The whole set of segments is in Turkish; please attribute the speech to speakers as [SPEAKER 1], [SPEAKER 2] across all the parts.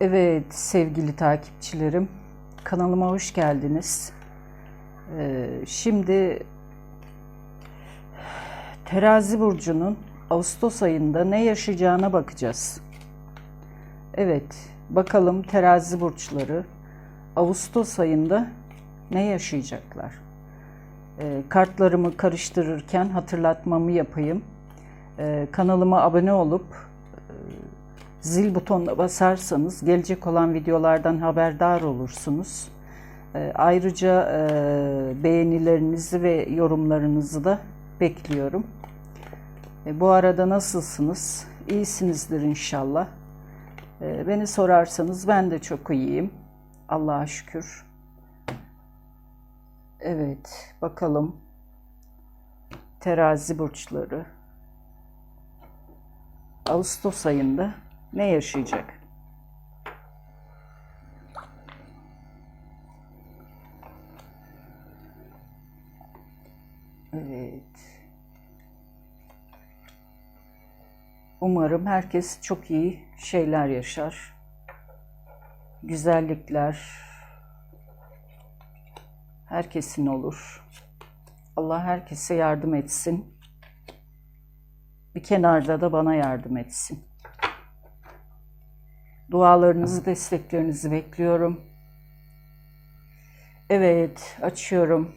[SPEAKER 1] Evet sevgili takipçilerim, kanalıma hoş geldiniz. Ee, şimdi Terazi burcunun Ağustos ayında ne yaşayacağına bakacağız. Evet, bakalım Terazi burçları Ağustos ayında ne yaşayacaklar? Ee, kartlarımı karıştırırken hatırlatmamı yapayım. Ee, kanalıma abone olup zil butonuna basarsanız gelecek olan videolardan haberdar olursunuz. Ee, Ayrıca e, beğenilerinizi ve yorumlarınızı da bekliyorum. E, Bu arada nasılsınız? İyisinizdir inşallah. E, Beni sorarsanız ben de çok iyiyim. Allah'a şükür. Evet, bakalım. Terazi burçları. Ağustos ayında ne yaşayacak? Evet. Umarım herkes çok iyi şeyler yaşar. Güzellikler herkesin olur. Allah herkese yardım etsin. Bir kenarda da bana yardım etsin. Dualarınızı, desteklerinizi bekliyorum. Evet, açıyorum.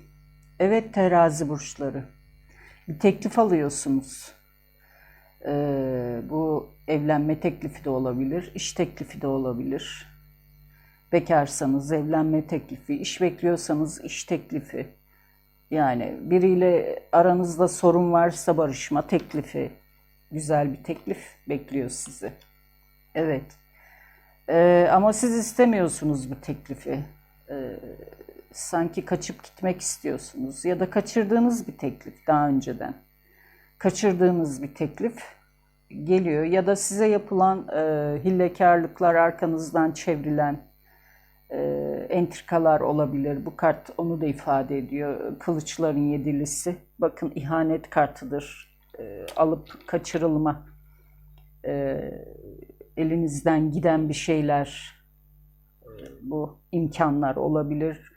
[SPEAKER 1] Evet terazi burçları. Bir teklif alıyorsunuz. Ee, bu evlenme teklifi de olabilir, iş teklifi de olabilir. Bekarsanız evlenme teklifi, iş bekliyorsanız iş teklifi. Yani biriyle aranızda sorun varsa barışma teklifi. Güzel bir teklif bekliyor sizi. Evet. Ee, ama siz istemiyorsunuz bu teklifi. Ee, sanki kaçıp gitmek istiyorsunuz ya da kaçırdığınız bir teklif daha önceden. Kaçırdığınız bir teklif geliyor ya da size yapılan e, hillekarlıklar arkanızdan çevrilen e, entrikalar olabilir. Bu kart onu da ifade ediyor. Kılıçların yedilisi. Bakın ihanet kartıdır. E, alıp kaçırılma. E, elinizden giden bir şeyler, e, bu imkanlar olabilir.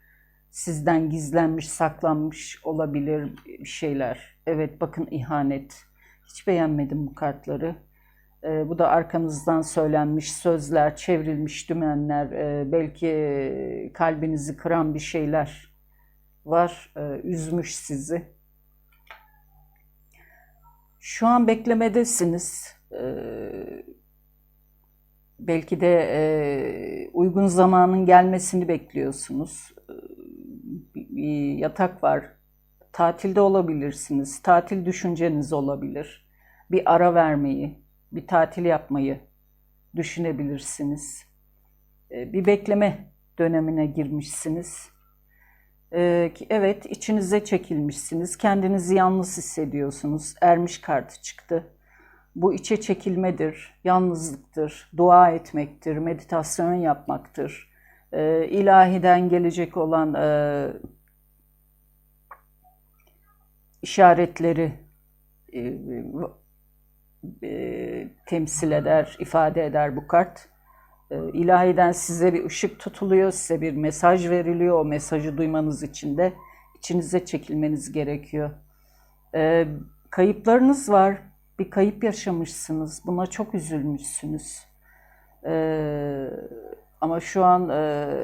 [SPEAKER 1] Sizden gizlenmiş, saklanmış olabilir bir şeyler. Evet bakın ihanet. Hiç beğenmedim bu kartları. E, bu da arkanızdan söylenmiş sözler, çevrilmiş dümenler, e, belki kalbinizi kıran bir şeyler var. E, üzmüş sizi. Şu an beklemedesiniz. E, belki de e, uygun zamanın gelmesini bekliyorsunuz. E, yatak var. Tatilde olabilirsiniz. Tatil düşünceniz olabilir. Bir ara vermeyi, bir tatil yapmayı düşünebilirsiniz. E, bir bekleme dönemine girmişsiniz. E, evet, içinize çekilmişsiniz. Kendinizi yalnız hissediyorsunuz. Ermiş kartı çıktı. Bu içe çekilmedir, yalnızlıktır, dua etmektir, meditasyon yapmaktır. E, ilahiden gelecek olan e, işaretleri e, e, temsil eder, ifade eder bu kart. E, ilahiden size bir ışık tutuluyor, size bir mesaj veriliyor. O mesajı duymanız için de içinize çekilmeniz gerekiyor. E, kayıplarınız var, bir kayıp yaşamışsınız. Buna çok üzülmüşsünüz. Ee, ama şu an e,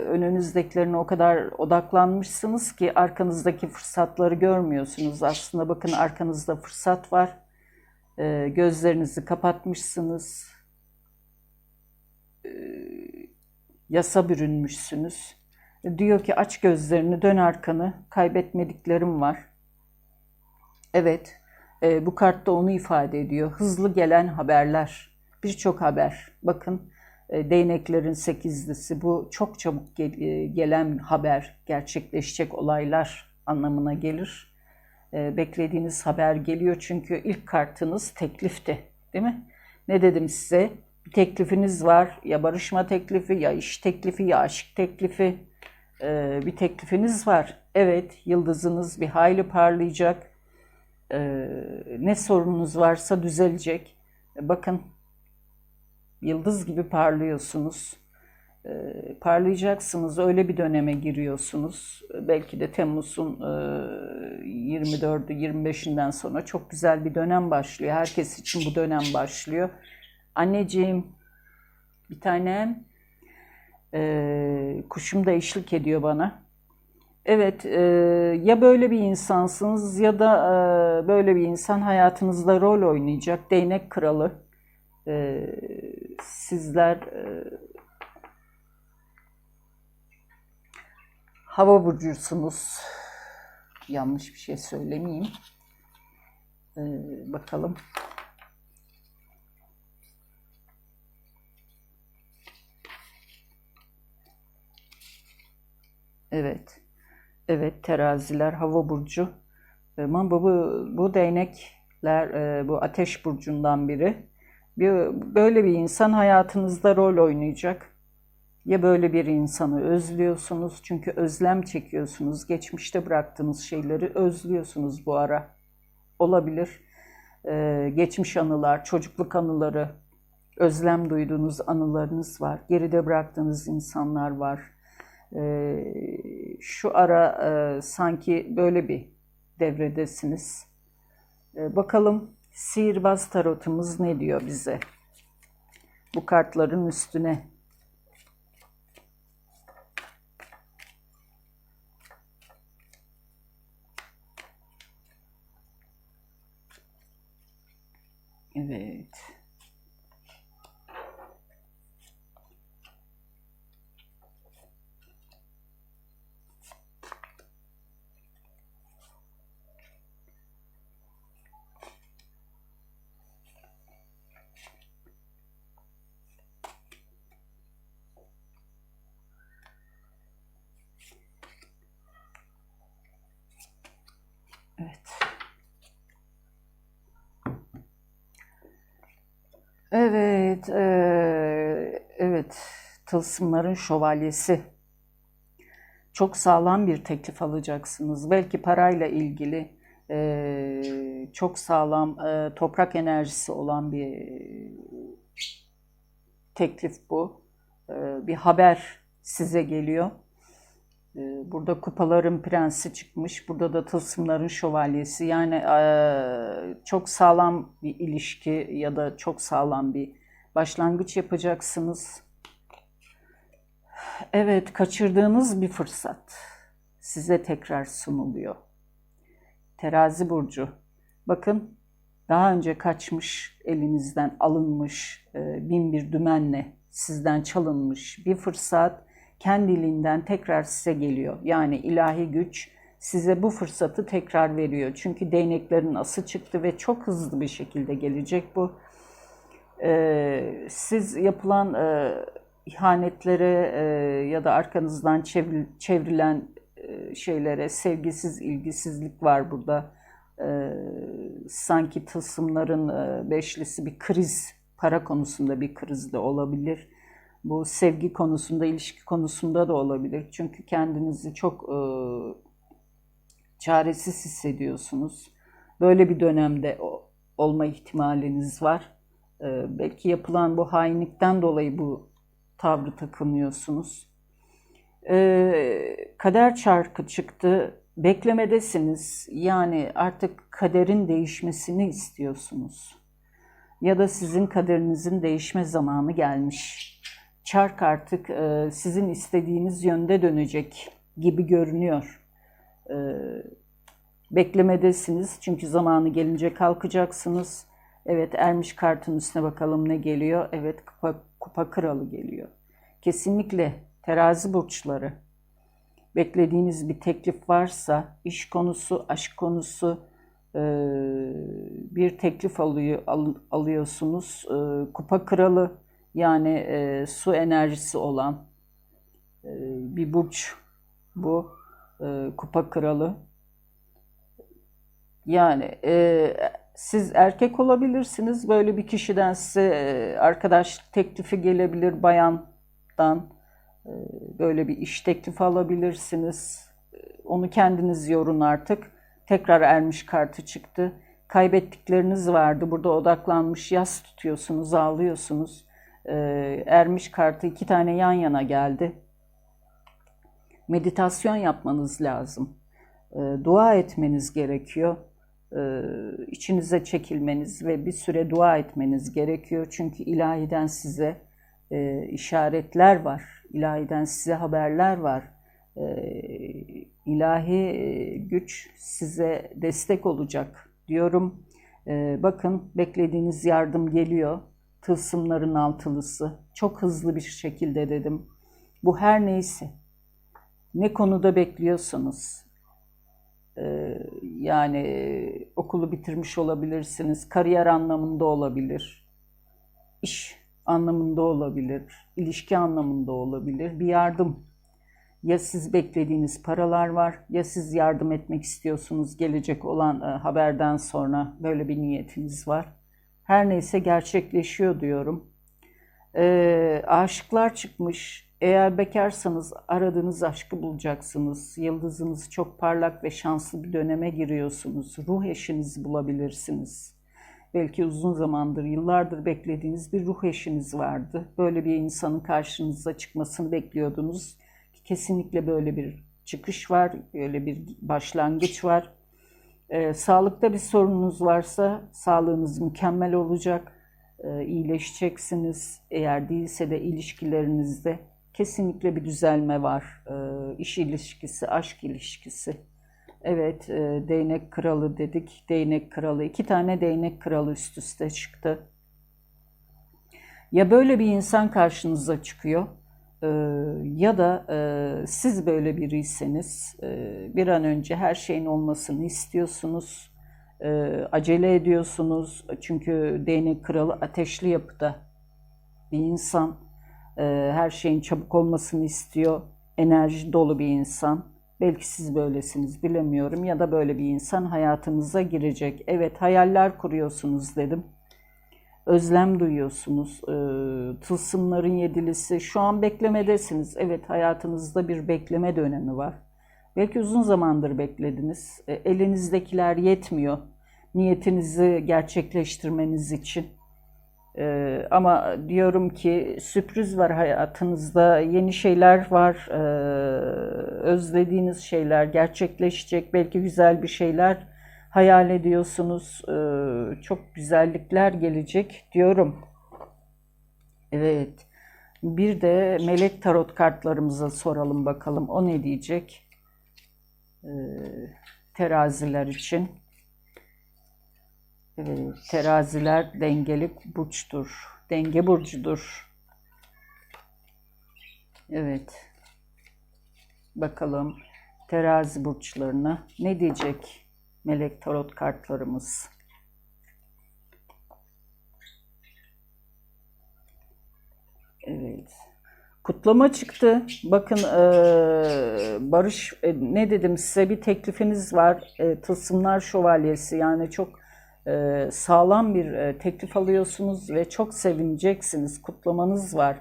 [SPEAKER 1] önünüzdekilerine o kadar odaklanmışsınız ki arkanızdaki fırsatları görmüyorsunuz. Aslında bakın arkanızda fırsat var. Ee, gözlerinizi kapatmışsınız. Ee, yasa bürünmüşsünüz. Diyor ki aç gözlerini, dön arkanı. Kaybetmediklerim var. Evet, e, bu kartta onu ifade ediyor. Hızlı gelen haberler, birçok haber. Bakın e, değneklerin sekizlisi bu çok çabuk gel- e, gelen haber, gerçekleşecek olaylar anlamına gelir. E, beklediğiniz haber geliyor çünkü ilk kartınız teklifti, değil mi? Ne dedim size? Bir teklifiniz var, ya barışma teklifi, ya iş teklifi, ya aşk teklifi. E, bir teklifiniz var. Evet, yıldızınız bir hayli parlayacak e, ne sorununuz varsa düzelecek. Bakın yıldız gibi parlıyorsunuz. Ee, parlayacaksınız. Öyle bir döneme giriyorsunuz. Belki de Temmuz'un e, 24'ü 25'inden sonra çok güzel bir dönem başlıyor. Herkes için bu dönem başlıyor. Anneciğim bir tanem e, kuşum da eşlik ediyor bana. Evet, e, ya böyle bir insansınız ya da e, böyle bir insan hayatınızda rol oynayacak. Değnek kralı. E, sizler e, hava burcusunuz. Yanlış bir şey söylemeyeyim. E, bakalım. Evet. Evet teraziler hava burcu. Ama bu, bu, bu değnekler e, bu ateş burcundan biri. Bir, böyle bir insan hayatınızda rol oynayacak. Ya böyle bir insanı özlüyorsunuz çünkü özlem çekiyorsunuz. Geçmişte bıraktığınız şeyleri özlüyorsunuz bu ara. Olabilir. E, geçmiş anılar, çocukluk anıları, özlem duyduğunuz anılarınız var. Geride bıraktığınız insanlar var. Ee, şu ara e, sanki böyle bir devredesiniz. Ee, bakalım sihirbaz tarotumuz ne diyor bize? Bu kartların üstüne. Evet. Evet. Evet, eee, evet. Tılsımların şövalyesi. Çok sağlam bir teklif alacaksınız. Belki parayla ilgili eee, çok sağlam eee, toprak enerjisi olan bir teklif bu. Eee, bir haber size geliyor. Eee, Burada kupaların prensi çıkmış. Burada da tılsımların şövalyesi. Yani eee, çok sağlam bir ilişki ya da çok sağlam bir başlangıç yapacaksınız. Evet, kaçırdığınız bir fırsat size tekrar sunuluyor. Terazi burcu. Bakın daha önce kaçmış, elinizden alınmış, e, bin bir dümenle sizden çalınmış bir fırsat kendiliğinden tekrar size geliyor. Yani ilahi güç size bu fırsatı tekrar veriyor. Çünkü değneklerin ası çıktı ve çok hızlı bir şekilde gelecek bu. E, siz yapılan e, ihanetlere e, ya da arkanızdan çevri- çevrilen e, şeylere sevgisiz, ilgisizlik var burada. E, sanki tılsımların e, beşlisi bir kriz, para konusunda bir kriz de olabilir. Bu sevgi konusunda, ilişki konusunda da olabilir. Çünkü kendinizi çok e, çaresiz hissediyorsunuz. Böyle bir dönemde olma ihtimaliniz var. Ee, belki yapılan bu hainlikten dolayı bu tavrı takınıyorsunuz. Ee, kader çarkı çıktı. Beklemedesiniz. Yani artık kaderin değişmesini istiyorsunuz. Ya da sizin kaderinizin değişme zamanı gelmiş. Çark artık e, sizin istediğiniz yönde dönecek gibi görünüyor. Ee, beklemedesiniz çünkü zamanı gelince kalkacaksınız. Evet ermiş kartın üstüne bakalım ne geliyor. Evet kupa, kupa kralı geliyor. Kesinlikle terazi burçları beklediğiniz bir teklif varsa iş konusu, aşk konusu e, bir teklif alıyor, al- alıyorsunuz. E, kupa kralı yani e, su enerjisi olan bir burç bu kupa kralı. Yani siz erkek olabilirsiniz. Böyle bir kişiden size e, arkadaş teklifi gelebilir bayandan. E, böyle bir iş teklifi alabilirsiniz. E, Onu kendiniz yorun artık. Tekrar ermiş kartı çıktı. Kaybettikleriniz vardı. Burada odaklanmış yas tutuyorsunuz, ağlıyorsunuz. ermiş kartı iki tane yan yana geldi. Meditasyon yapmanız lazım. Dua etmeniz gerekiyor. E, içinize çekilmeniz ve bir süre dua etmeniz gerekiyor. Çünkü ilahiden size e, işaretler var. İlahiden size haberler var. E, ilahi e, güç size destek olacak diyorum. Bakın beklediğiniz yardım geliyor. Tılsımların altılısı. Çok hızlı bir şekilde dedim. Bu her neyse. Ne konuda bekliyorsanız, yani e, okulu bitirmiş olabilirsiniz, kariyer anlamında olabilir, iş anlamında olabilir, ilişki anlamında olabilir, bir yardım. Ya siz beklediğiniz paralar var, ya siz yardım etmek istiyorsunuz gelecek olan e, haberden sonra böyle bir niyetiniz var. Her neyse gerçekleşiyor diyorum. E, aşıklar çıkmış. Eğer bekarsanız aradığınız aşkı bulacaksınız. Yıldızınız çok parlak ve şanslı bir döneme giriyorsunuz. Ruh eşinizi bulabilirsiniz. Belki uzun zamandır, yıllardır beklediğiniz bir ruh eşiniz vardı. Böyle bir insanın karşınıza çıkmasını bekliyordunuz. Kesinlikle böyle bir çıkış var, böyle bir başlangıç var. Ee, sağlıkta bir sorununuz varsa sağlığınız mükemmel olacak, ee, iyileşeceksiniz. Eğer değilse de ilişkilerinizde kesinlikle bir düzelme var. Ee, iş ilişkisi, aşk ilişkisi. Evet, e, değnek kralı dedik. Değnek kralı. iki tane değnek kralı üst üste çıktı. Ya böyle bir insan karşınıza çıkıyor e, ya da e, siz böyle biriyseniz e, bir an önce her şeyin olmasını istiyorsunuz. E, acele ediyorsunuz. Çünkü değnek kralı ateşli yapıda bir insan. E, her şeyin çabuk olmasını istiyor. Enerji dolu bir insan. Belki siz böylesiniz bilemiyorum ya da böyle bir insan hayatınıza girecek. Evet hayaller kuruyorsunuz dedim. Özlem duyuyorsunuz. E, tılsımların yedilisi. Şu an beklemedesiniz. Evet hayatınızda bir bekleme dönemi var. Belki uzun zamandır beklediniz. E, elinizdekiler yetmiyor. Niyetinizi gerçekleştirmeniz için. Ee, ama diyorum ki sürpriz var hayatınızda, yeni şeyler var, ee, özlediğiniz şeyler gerçekleşecek, belki güzel bir şeyler hayal ediyorsunuz, ee, çok güzellikler gelecek diyorum. Evet, bir de melek tarot kartlarımıza soralım bakalım, o ne diyecek? Ee, teraziler için. Evet, teraziler dengeli burçtur. Denge burcudur. Evet. Bakalım terazi burçlarına ne diyecek melek tarot kartlarımız? Evet. Kutlama çıktı. Bakın e, Barış e, ne dedim size bir teklifiniz var. E, Tılsımlar Şövalyesi yani çok sağlam bir e, teklif alıyorsunuz ve çok sevineceksiniz. Kutlamanız var.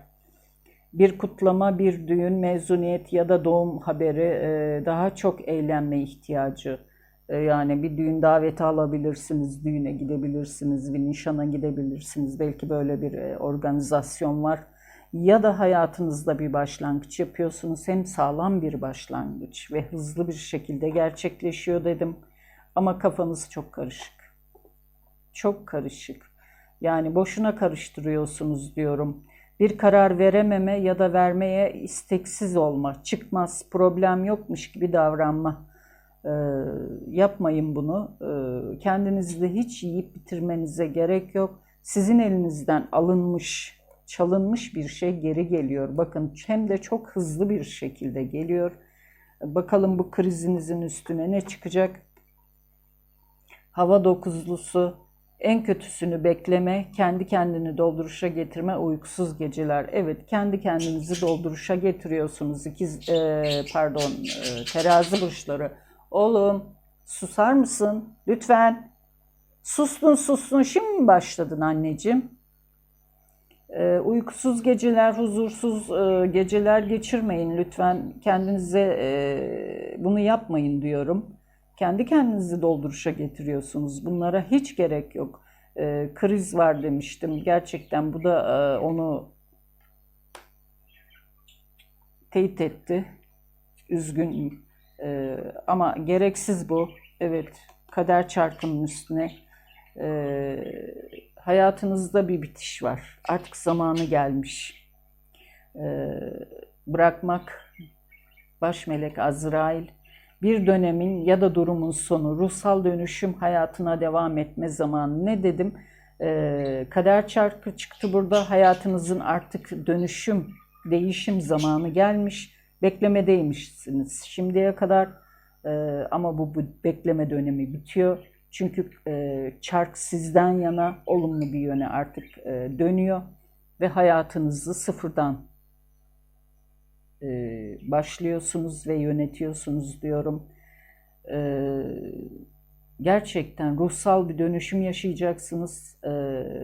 [SPEAKER 1] Bir kutlama, bir düğün, mezuniyet ya da doğum haberi e, daha çok eğlenme ihtiyacı. Yani bir düğün daveti alabilirsiniz, düğüne gidebilirsiniz, bir nişana gidebilirsiniz. Belki böyle bir organizasyon var. Ya da hayatınızda bir başlangıç yapıyorsunuz. Hem sağlam bir başlangıç ve hızlı bir şekilde gerçekleşiyor dedim. Ama kafanız çok karışık çok karışık. Yani boşuna karıştırıyorsunuz diyorum. Bir karar verememe ya da vermeye isteksiz olma, çıkmaz, problem yokmuş gibi davranma. Ee, yapmayın bunu. Ee, kendinizde hiç yiyip bitirmenize gerek yok. Sizin elinizden alınmış, çalınmış bir şey geri geliyor. Bakın hem de çok hızlı bir şekilde geliyor. Bakalım bu krizinizin üstüne ne çıkacak? Hava dokuzlusu, en kötüsünü bekleme, kendi kendini dolduruşa getirme, uykusuz geceler. Evet, kendi kendinizi dolduruşa getiriyorsunuz. İkiz, e, pardon, e, terazi burçları. Oğlum, susar mısın? Lütfen. Sustun, sustun. Şimdi mi başladın anneciğim? E, uykusuz geceler, huzursuz e, geceler geçirmeyin lütfen. Kendinize e, bunu yapmayın diyorum kendi kendinizi dolduruşa getiriyorsunuz. Bunlara hiç gerek yok. E, kriz var demiştim. Gerçekten bu da e, onu teyit etti. Üzgün e, ama gereksiz bu. Evet kader çarkının üstüne e, hayatınızda bir bitiş var. Artık zamanı gelmiş. E, bırakmak baş melek Azrail bir dönemin ya da durumun sonu, ruhsal dönüşüm hayatına devam etme zamanı. Ne dedim? Ee, kader çarkı çıktı burada. Hayatınızın artık dönüşüm, değişim zamanı gelmiş. Beklemedeymişsiniz şimdiye kadar. Ee, ama bu, bu bekleme dönemi bitiyor. Çünkü e, çark sizden yana olumlu bir yöne artık e, dönüyor ve hayatınızı sıfırdan e, başlıyorsunuz ve yönetiyorsunuz diyorum. E, gerçekten ruhsal bir dönüşüm yaşayacaksınız e,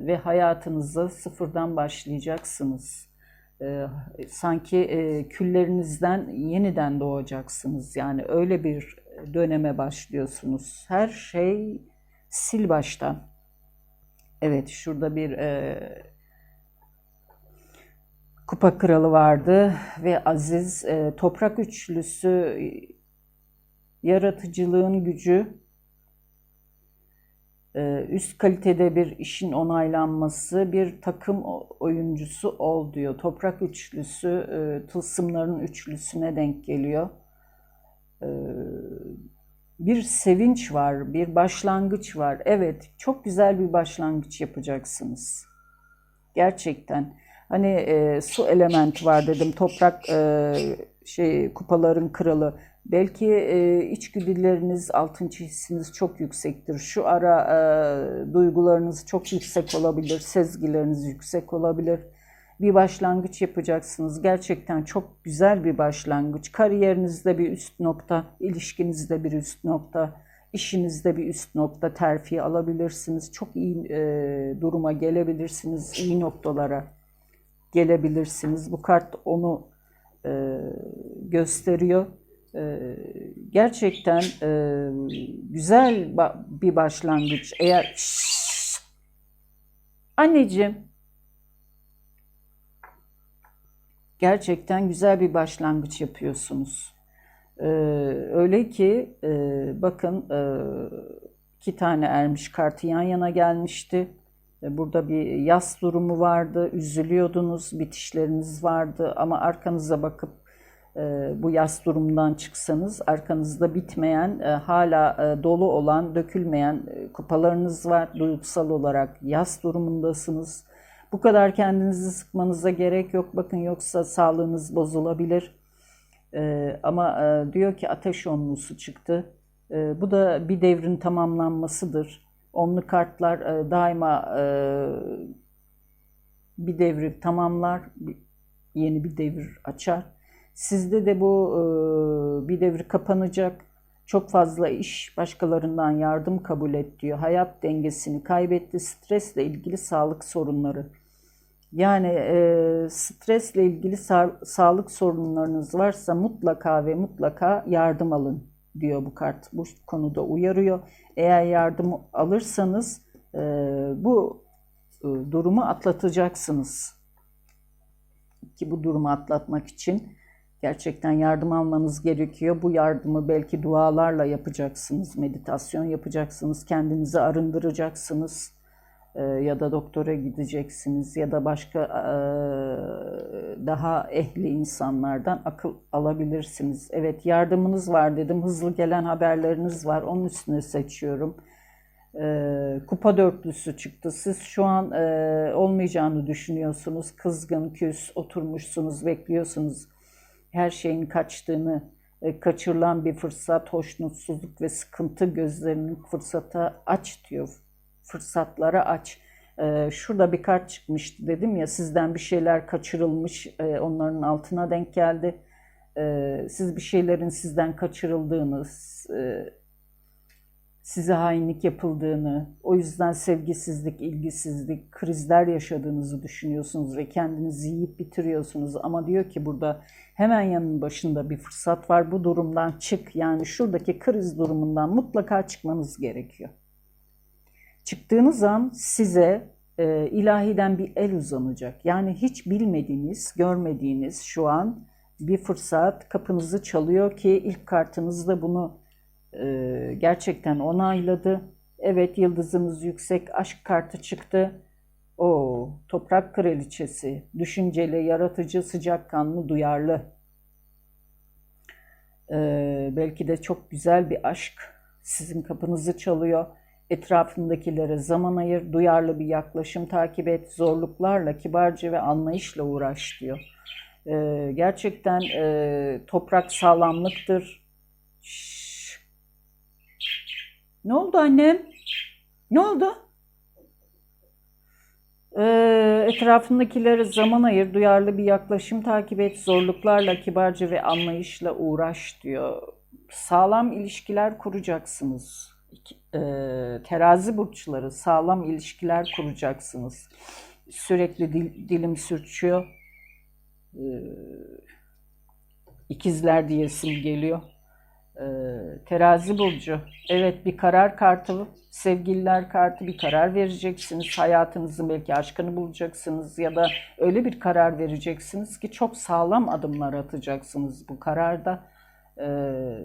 [SPEAKER 1] ve hayatınıza sıfırdan başlayacaksınız. E, sanki e, küllerinizden yeniden doğacaksınız. Yani öyle bir döneme başlıyorsunuz. Her şey sil baştan. Evet, şurada bir e, kupa kralı vardı ve Aziz e, toprak üçlüsü yaratıcılığın gücü e, üst kalitede bir işin onaylanması bir takım oyuncusu ol diyor. Toprak üçlüsü e, tılsımların üçlüsüne denk geliyor. E, bir sevinç var, bir başlangıç var. Evet, çok güzel bir başlangıç yapacaksınız. Gerçekten. Hani e, su elementi var dedim, toprak e, şey kupaların kralı. Belki e, içgüdüleriniz, altıncı hissiniz çok yüksektir. Şu ara e, duygularınız çok yüksek olabilir, sezgileriniz yüksek olabilir. Bir başlangıç yapacaksınız. Gerçekten çok güzel bir başlangıç. Kariyerinizde bir üst nokta, ilişkinizde bir üst nokta, işinizde bir üst nokta terfi alabilirsiniz. Çok iyi e, duruma gelebilirsiniz, iyi noktalara gelebilirsiniz. Bu kart onu e, gösteriyor. E, gerçekten e, güzel bir başlangıç. Eğer Şşş! anneciğim gerçekten güzel bir başlangıç yapıyorsunuz. E, öyle ki e, bakın e, iki tane ermiş kartı yan yana gelmişti. Burada bir yas durumu vardı, üzülüyordunuz, bitişleriniz vardı ama arkanıza bakıp e, bu yas durumundan çıksanız arkanızda bitmeyen, e, hala e, dolu olan, dökülmeyen kupalarınız var. Duygusal olarak yas durumundasınız. Bu kadar kendinizi sıkmanıza gerek yok. Bakın yoksa sağlığınız bozulabilir. Ama diyor ki ateş onlusu çıktı. Bu da bir devrin tamamlanmasıdır. Onlu kartlar daima bir devri tamamlar, yeni bir devir açar. Sizde de bu e, bir devri kapanacak. Çok fazla iş, başkalarından yardım kabul et diyor. Hayat dengesini kaybetti, stresle ilgili sağlık sorunları. Yani e, stresle ilgili sa- sağlık sorunlarınız varsa mutlaka ve mutlaka yardım alın diyor bu kart. Bu konuda uyarıyor. Eğer yardım alırsanız e, bu e, durumu atlatacaksınız. Ki bu durumu atlatmak için Gerçekten yardım almanız gerekiyor. Bu yardımı belki dualarla yapacaksınız, meditasyon yapacaksınız, kendinizi arındıracaksınız ya da doktora gideceksiniz ya da başka e, daha ehli insanlardan akıl alabilirsiniz. Evet yardımınız var dedim, hızlı gelen haberleriniz var, onun üstüne seçiyorum. E, kupa dörtlüsü çıktı. Siz şu an olmayacağını düşünüyorsunuz, kızgın, küs, oturmuşsunuz, bekliyorsunuz her şeyin kaçtığını, e, kaçırılan bir fırsat, hoşnutsuzluk ve sıkıntı gözlerinin fırsata aç diyor. Fırsatlara aç. E, şurada bir kart çıkmıştı dedim ya sizden bir şeyler kaçırılmış e, onların altına denk geldi. Siz bir şeylerin sizden kaçırıldığını, size hainlik yapıldığını, o yüzden sevgisizlik, ilgisizlik, krizler yaşadığınızı düşünüyorsunuz ve kendinizi yiyip bitiriyorsunuz. Ama diyor ki burada hemen yanın başında bir fırsat var. Bu durumdan çık. Yani şuradaki kriz durumundan mutlaka çıkmanız gerekiyor. Çıktığınız an size e, ilahiden bir el uzanacak. Yani hiç bilmediğiniz, görmediğiniz şu an bir fırsat kapınızı çalıyor ki ilk kartınız da bunu e, gerçekten onayladı. Evet yıldızınız yüksek aşk kartı çıktı. O toprak kraliçesi, düşünceli, yaratıcı, sıcakkanlı, duyarlı. Ee, belki de çok güzel bir aşk sizin kapınızı çalıyor. Etrafındakilere zaman ayır, duyarlı bir yaklaşım takip et, zorluklarla kibarca ve anlayışla uğraş diyor. Ee, gerçekten e, toprak sağlamlıktır. Şşş. Ne oldu annem? Ne oldu? Ee, etrafındakilere zaman ayır, duyarlı bir yaklaşım takip et, zorluklarla kibarca ve anlayışla uğraş diyor. Sağlam ilişkiler kuracaksınız. E, terazi burçları sağlam ilişkiler kuracaksınız. Sürekli dil- dilim sürçüyor. Ee, ikizler diyesim geliyor. Ee, terazi burcu. Evet bir karar kartı, sevgililer kartı bir karar vereceksiniz. Hayatınızın belki aşkını bulacaksınız ya da öyle bir karar vereceksiniz ki çok sağlam adımlar atacaksınız bu kararda. Ee,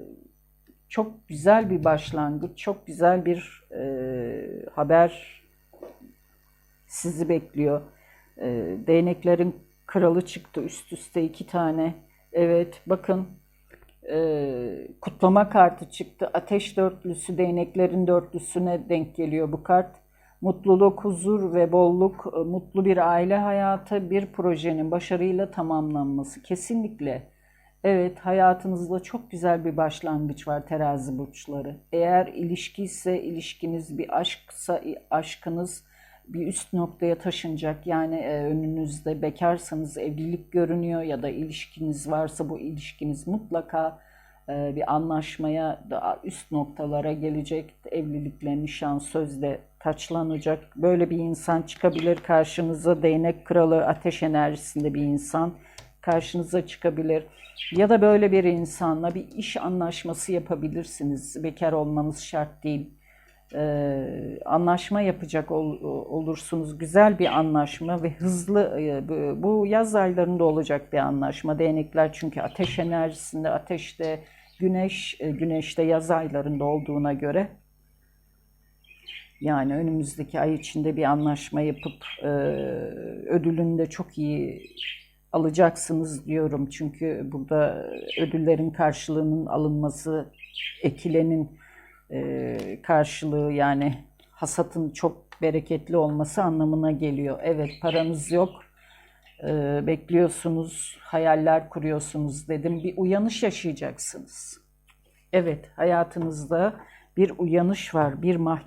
[SPEAKER 1] çok güzel bir başlangıç, çok güzel bir e, haber sizi bekliyor. Ee, değneklerin kralı çıktı üst üste iki tane. Evet bakın e, kutlama kartı çıktı. Ateş dörtlüsü, değneklerin dörtlüsüne denk geliyor bu kart. Mutluluk, huzur ve bolluk, e, mutlu bir aile hayatı, bir projenin başarıyla tamamlanması. Kesinlikle. Evet, hayatınızda çok güzel bir başlangıç var terazi burçları. Eğer ilişki ise ilişkiniz, bir aşksa aşkınız bir üst noktaya taşınacak. Yani e, önünüzde bekarsanız evlilik görünüyor ya da ilişkiniz varsa bu ilişkiniz mutlaka e, bir anlaşmaya daha üst noktalara gelecek. Evlilikle, nişan, sözle taçlanacak. Böyle bir insan çıkabilir karşınıza. Değnek kralı, ateş enerjisinde bir insan karşınıza çıkabilir. Ya da böyle bir insanla bir iş anlaşması yapabilirsiniz. Bekar olmanız şart değil e, anlaşma yapacak ol- olursunuz. Güzel bir anlaşma ve hızlı e, bu- yaz aylarında olacak bir anlaşma. Değnekler çünkü ateş enerjisinde, ateşte, güneş, e, güneşte yaz aylarında olduğuna göre yani önümüzdeki ay içinde bir anlaşma yapıp e, ödülünü de çok iyi alacaksınız diyorum. Çünkü burada ödüllerin karşılığının alınması, ekilenin e, karşılığı yani hasatın çok bereketli olması anlamına geliyor. Evet paranız yok, e, bekliyorsunuz, hayaller kuruyorsunuz dedim. Bir uyanış yaşayacaksınız. Evet hayatınızda bir uyanış var, bir mahkeme.